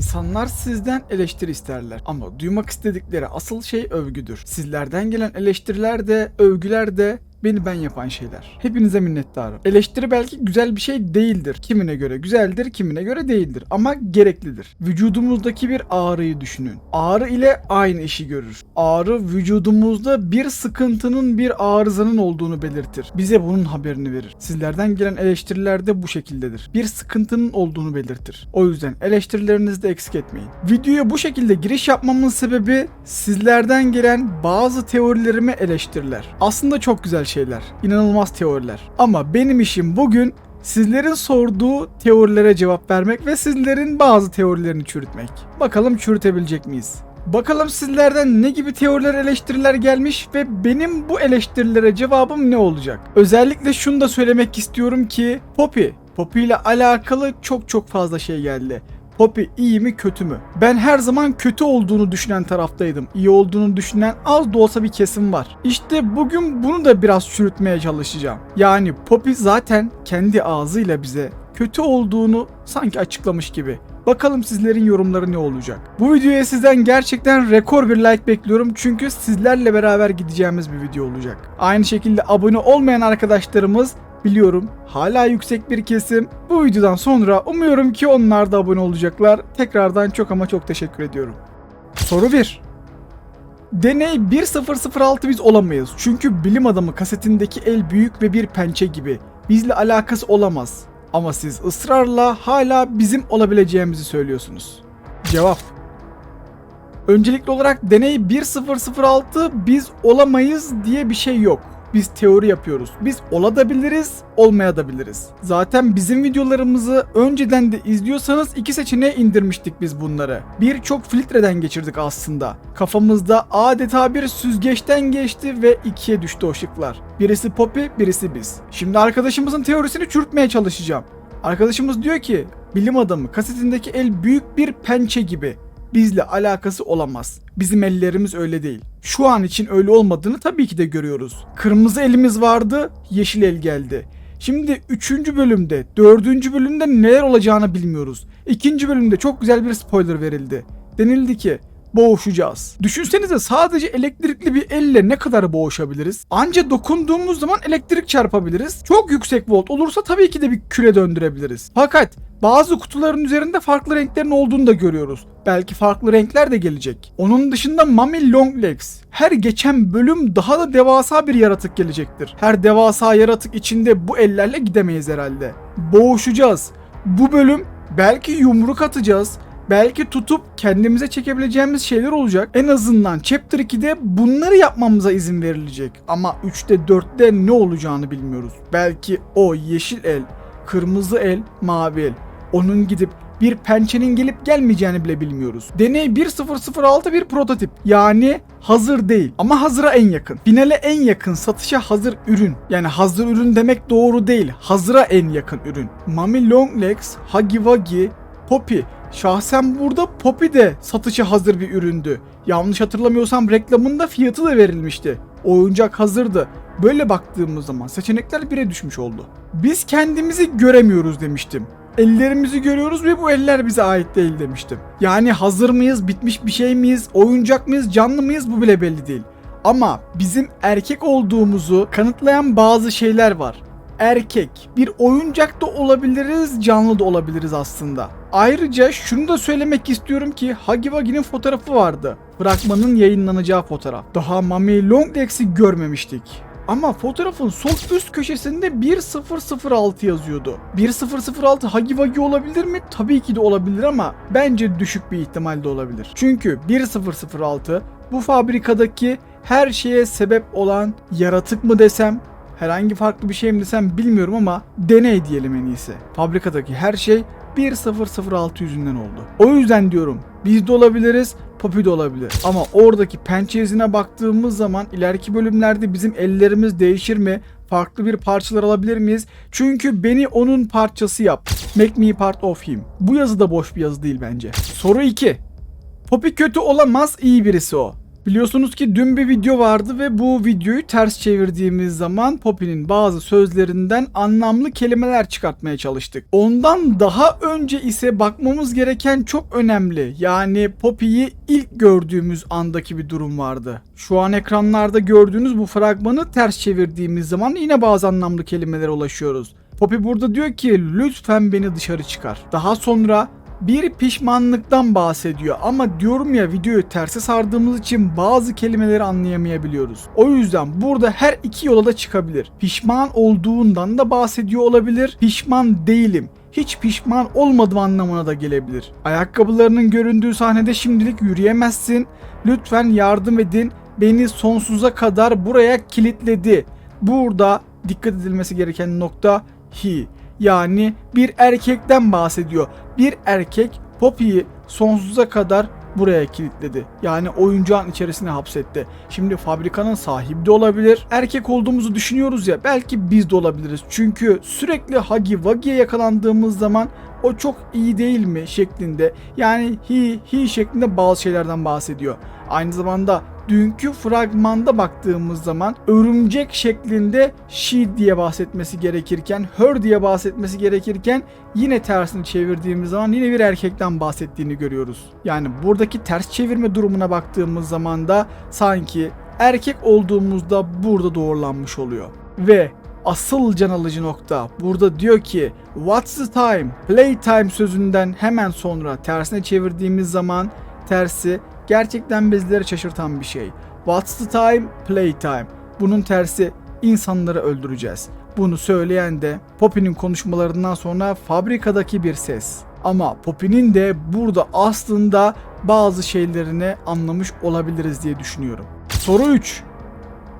İnsanlar sizden eleştiri isterler ama duymak istedikleri asıl şey övgüdür. Sizlerden gelen eleştiriler de, övgüler de beni ben yapan şeyler. Hepinize minnettarım. Eleştiri belki güzel bir şey değildir. Kimine göre güzeldir, kimine göre değildir ama gereklidir. Vücudumuzdaki bir ağrıyı düşünün. Ağrı ile aynı işi görür. Ağrı vücudumuzda bir sıkıntının, bir arızanın olduğunu belirtir. Bize bunun haberini verir. Sizlerden gelen eleştiriler de bu şekildedir. Bir sıkıntının olduğunu belirtir. O yüzden eleştirilerinizi de eksik etmeyin. Videoya bu şekilde giriş yapmamın sebebi sizlerden gelen bazı teorilerimi eleştiriler. Aslında çok güzel şeyler. İnanılmaz teoriler. Ama benim işim bugün sizlerin sorduğu teorilere cevap vermek ve sizlerin bazı teorilerini çürütmek. Bakalım çürütebilecek miyiz? Bakalım sizlerden ne gibi teoriler eleştiriler gelmiş ve benim bu eleştirilere cevabım ne olacak? Özellikle şunu da söylemek istiyorum ki Poppy, Poppy ile alakalı çok çok fazla şey geldi. Poppy iyi mi kötü mü? Ben her zaman kötü olduğunu düşünen taraftaydım. İyi olduğunu düşünen az da olsa bir kesim var. İşte bugün bunu da biraz çürütmeye çalışacağım. Yani Poppy zaten kendi ağzıyla bize kötü olduğunu sanki açıklamış gibi. Bakalım sizlerin yorumları ne olacak. Bu videoya sizden gerçekten rekor bir like bekliyorum çünkü sizlerle beraber gideceğimiz bir video olacak. Aynı şekilde abone olmayan arkadaşlarımız biliyorum hala yüksek bir kesim. Bu videodan sonra umuyorum ki onlar da abone olacaklar. Tekrardan çok ama çok teşekkür ediyorum. Soru 1. Deney 1006 biz olamayız. Çünkü bilim adamı kasetindeki el büyük ve bir pençe gibi. Bizle alakası olamaz. Ama siz ısrarla hala bizim olabileceğimizi söylüyorsunuz. Cevap. Öncelikli olarak deney 1006 biz olamayız diye bir şey yok. Biz teori yapıyoruz. Biz olabiliriz, olmayabiliriz. Zaten bizim videolarımızı önceden de izliyorsanız iki seçeneğe indirmiştik biz bunları. Birçok filtreden geçirdik aslında. Kafamızda adeta bir süzgeçten geçti ve ikiye düştü o şıklar. Birisi Poppy, birisi biz. Şimdi arkadaşımızın teorisini çürütmeye çalışacağım. Arkadaşımız diyor ki bilim adamı kasetindeki el büyük bir pençe gibi bizle alakası olamaz. Bizim ellerimiz öyle değil. Şu an için öyle olmadığını tabii ki de görüyoruz. Kırmızı elimiz vardı, yeşil el geldi. Şimdi 3. bölümde, 4. bölümde neler olacağını bilmiyoruz. 2. bölümde çok güzel bir spoiler verildi. Denildi ki boğuşacağız. Düşünsenize sadece elektrikli bir elle ne kadar boğuşabiliriz? Anca dokunduğumuz zaman elektrik çarpabiliriz. Çok yüksek volt olursa tabii ki de bir küre döndürebiliriz. Fakat bazı kutuların üzerinde farklı renklerin olduğunu da görüyoruz. Belki farklı renkler de gelecek. Onun dışında Mummy Longlegs. Her geçen bölüm daha da devasa bir yaratık gelecektir. Her devasa yaratık içinde bu ellerle gidemeyiz herhalde. Boğuşacağız. Bu bölüm belki yumruk atacağız. Belki tutup kendimize çekebileceğimiz şeyler olacak. En azından Chapter 2'de bunları yapmamıza izin verilecek. Ama 3'te 4'te ne olacağını bilmiyoruz. Belki o yeşil el, kırmızı el, mavi el. Onun gidip bir pençenin gelip gelmeyeceğini bile bilmiyoruz. Deney 1006 bir prototip. Yani hazır değil ama hazıra en yakın. Finale en yakın satışa hazır ürün. Yani hazır ürün demek doğru değil. Hazıra en yakın ürün. Mami Longlegs, Huggy Wuggy, Poppy. Şahsen burada Poppy de satışa hazır bir üründü. Yanlış hatırlamıyorsam reklamında fiyatı da verilmişti. Oyuncak hazırdı. Böyle baktığımız zaman seçenekler bire düşmüş oldu. Biz kendimizi göremiyoruz demiştim. Ellerimizi görüyoruz ve bu eller bize ait değil demiştim. Yani hazır mıyız, bitmiş bir şey miyiz, oyuncak mıyız, canlı mıyız bu bile belli değil. Ama bizim erkek olduğumuzu kanıtlayan bazı şeyler var. Erkek, bir oyuncak da olabiliriz, canlı da olabiliriz aslında. Ayrıca şunu da söylemek istiyorum ki Huggy Wuggy'nin fotoğrafı vardı. Fragmanın yayınlanacağı fotoğraf. Daha Mami Longlegs'i görmemiştik. Ama fotoğrafın sol üst köşesinde 1006 yazıyordu. 1006 Huggy Wuggy olabilir mi? Tabii ki de olabilir ama bence düşük bir ihtimal de olabilir. Çünkü 1006 bu fabrikadaki her şeye sebep olan yaratık mı desem, herhangi farklı bir şey mi desem bilmiyorum ama deney diyelim en iyisi. Fabrikadaki her şey 1006 yüzünden oldu. O yüzden diyorum biz de olabiliriz, Poppy de olabilir. Ama oradaki pençe izine baktığımız zaman ileriki bölümlerde bizim ellerimiz değişir mi? Farklı bir parçalar alabilir miyiz? Çünkü beni onun parçası yap. Make me part of him. Bu yazı da boş bir yazı değil bence. Soru 2. Poppy kötü olamaz, iyi birisi o. Biliyorsunuz ki dün bir video vardı ve bu videoyu ters çevirdiğimiz zaman Poppy'nin bazı sözlerinden anlamlı kelimeler çıkartmaya çalıştık. Ondan daha önce ise bakmamız gereken çok önemli. Yani Poppy'yi ilk gördüğümüz andaki bir durum vardı. Şu an ekranlarda gördüğünüz bu fragmanı ters çevirdiğimiz zaman yine bazı anlamlı kelimelere ulaşıyoruz. Poppy burada diyor ki lütfen beni dışarı çıkar. Daha sonra bir pişmanlıktan bahsediyor ama diyorum ya videoyu terse sardığımız için bazı kelimeleri anlayamayabiliyoruz. O yüzden burada her iki yola da çıkabilir. Pişman olduğundan da bahsediyor olabilir. Pişman değilim hiç pişman olmadım anlamına da gelebilir. Ayakkabılarının göründüğü sahnede şimdilik yürüyemezsin. Lütfen yardım edin. Beni sonsuza kadar buraya kilitledi. Burada dikkat edilmesi gereken nokta he. Yani bir erkekten bahsediyor. Bir erkek Poppy'yi sonsuza kadar buraya kilitledi. Yani oyuncağın içerisine hapsetti. Şimdi fabrikanın sahibi de olabilir. Erkek olduğumuzu düşünüyoruz ya belki biz de olabiliriz. Çünkü sürekli Huggy Wuggy'ye yakalandığımız zaman o çok iyi değil mi şeklinde yani he he şeklinde bazı şeylerden bahsediyor. Aynı zamanda dünkü fragmanda baktığımız zaman örümcek şeklinde she diye bahsetmesi gerekirken her diye bahsetmesi gerekirken yine tersini çevirdiğimiz zaman yine bir erkekten bahsettiğini görüyoruz. Yani buradaki ters çevirme durumuna baktığımız zaman da sanki erkek olduğumuzda burada doğrulanmış oluyor. Ve asıl can alıcı nokta burada diyor ki What's the time? Playtime sözünden hemen sonra tersine çevirdiğimiz zaman tersi gerçekten bizleri şaşırtan bir şey. What's the time? Playtime. Bunun tersi insanları öldüreceğiz. Bunu söyleyen de Poppy'nin konuşmalarından sonra fabrikadaki bir ses. Ama Poppy'nin de burada aslında bazı şeylerini anlamış olabiliriz diye düşünüyorum. Soru 3.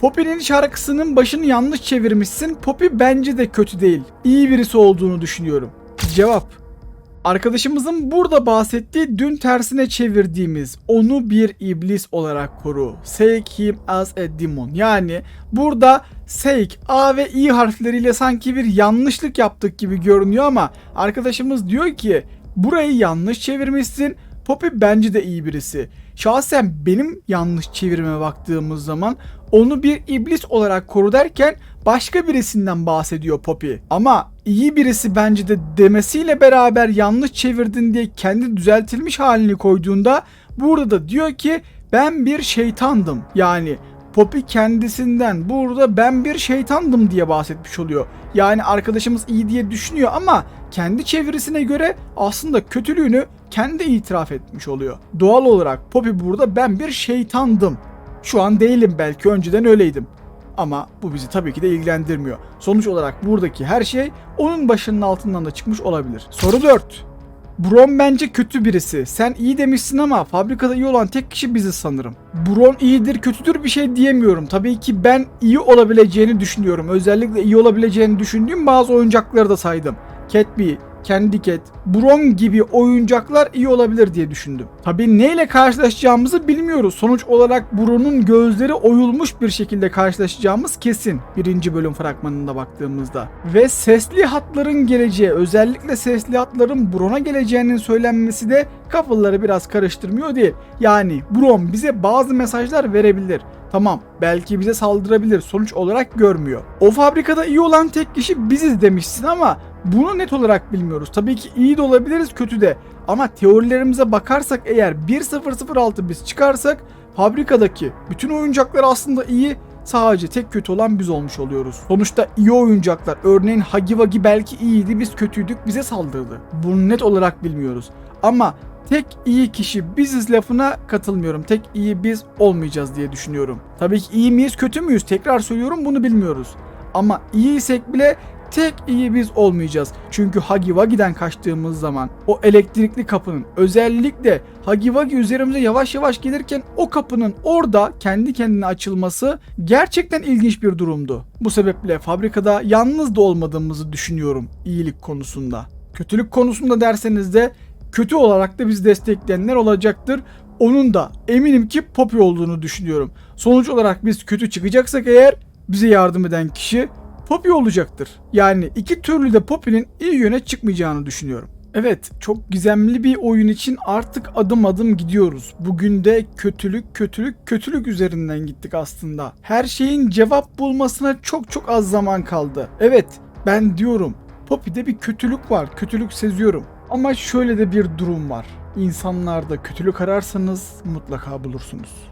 Poppy'nin şarkısının başını yanlış çevirmişsin. Poppy bence de kötü değil. İyi birisi olduğunu düşünüyorum. Cevap. Arkadaşımızın burada bahsettiği dün tersine çevirdiğimiz onu bir iblis olarak koru. Seek him as a demon. Yani burada seek A ve I harfleriyle sanki bir yanlışlık yaptık gibi görünüyor ama arkadaşımız diyor ki burayı yanlış çevirmişsin. Poppy bence de iyi birisi. Şahsen benim yanlış çevirime baktığımız zaman onu bir iblis olarak koru derken başka birisinden bahsediyor Poppy. Ama iyi birisi bence de demesiyle beraber yanlış çevirdin diye kendi düzeltilmiş halini koyduğunda burada da diyor ki ben bir şeytandım. Yani Poppy kendisinden burada ben bir şeytandım diye bahsetmiş oluyor. Yani arkadaşımız iyi diye düşünüyor ama kendi çevirisine göre aslında kötülüğünü kendi itiraf etmiş oluyor. Doğal olarak Poppy burada ben bir şeytandım. Şu an değilim belki önceden öyleydim. Ama bu bizi tabii ki de ilgilendirmiyor. Sonuç olarak buradaki her şey onun başının altından da çıkmış olabilir. Soru 4. Bron bence kötü birisi. Sen iyi demişsin ama fabrikada iyi olan tek kişi biziz sanırım. Bron iyidir kötüdür bir şey diyemiyorum. Tabii ki ben iyi olabileceğini düşünüyorum. Özellikle iyi olabileceğini düşündüğüm bazı oyuncakları da saydım. Catbee, Candy Cat, Bron gibi oyuncaklar iyi olabilir diye düşündüm. Tabii neyle karşılaşacağımızı bilmiyoruz. Sonuç olarak Bron'un gözleri oyulmuş bir şekilde karşılaşacağımız kesin. Birinci bölüm fragmanında baktığımızda. Ve sesli hatların geleceği, özellikle sesli hatların Bron'a geleceğinin söylenmesi de kafaları biraz karıştırmıyor değil. Yani Bron bize bazı mesajlar verebilir. Tamam belki bize saldırabilir sonuç olarak görmüyor. O fabrikada iyi olan tek kişi biziz demişsin ama bunu net olarak bilmiyoruz. Tabii ki iyi de olabiliriz kötü de. Ama teorilerimize bakarsak eğer 1006 biz çıkarsak fabrikadaki bütün oyuncaklar aslında iyi sadece tek kötü olan biz olmuş oluyoruz. Sonuçta iyi oyuncaklar örneğin Hagi Wagi belki iyiydi biz kötüydük bize saldırdı. Bunu net olarak bilmiyoruz. Ama tek iyi kişi biziz lafına katılmıyorum. Tek iyi biz olmayacağız diye düşünüyorum. Tabii ki iyi miyiz kötü müyüz tekrar söylüyorum bunu bilmiyoruz. Ama iyiysek bile tek iyi biz olmayacağız. Çünkü Hagi Wagi'den kaçtığımız zaman o elektrikli kapının özellikle Hagi Wagi üzerimize yavaş yavaş gelirken o kapının orada kendi kendine açılması gerçekten ilginç bir durumdu. Bu sebeple fabrikada yalnız da olmadığımızı düşünüyorum iyilik konusunda. Kötülük konusunda derseniz de kötü olarak da bizi destekleyenler olacaktır. Onun da eminim ki Poppy olduğunu düşünüyorum. Sonuç olarak biz kötü çıkacaksak eğer bize yardım eden kişi Poppy olacaktır. Yani iki türlü de Poppy'nin iyi yöne çıkmayacağını düşünüyorum. Evet, çok gizemli bir oyun için artık adım adım gidiyoruz. Bugün de kötülük, kötülük, kötülük üzerinden gittik aslında. Her şeyin cevap bulmasına çok çok az zaman kaldı. Evet, ben diyorum. Poppy'de bir kötülük var, kötülük seziyorum. Ama şöyle de bir durum var. İnsanlarda kötülük ararsanız mutlaka bulursunuz.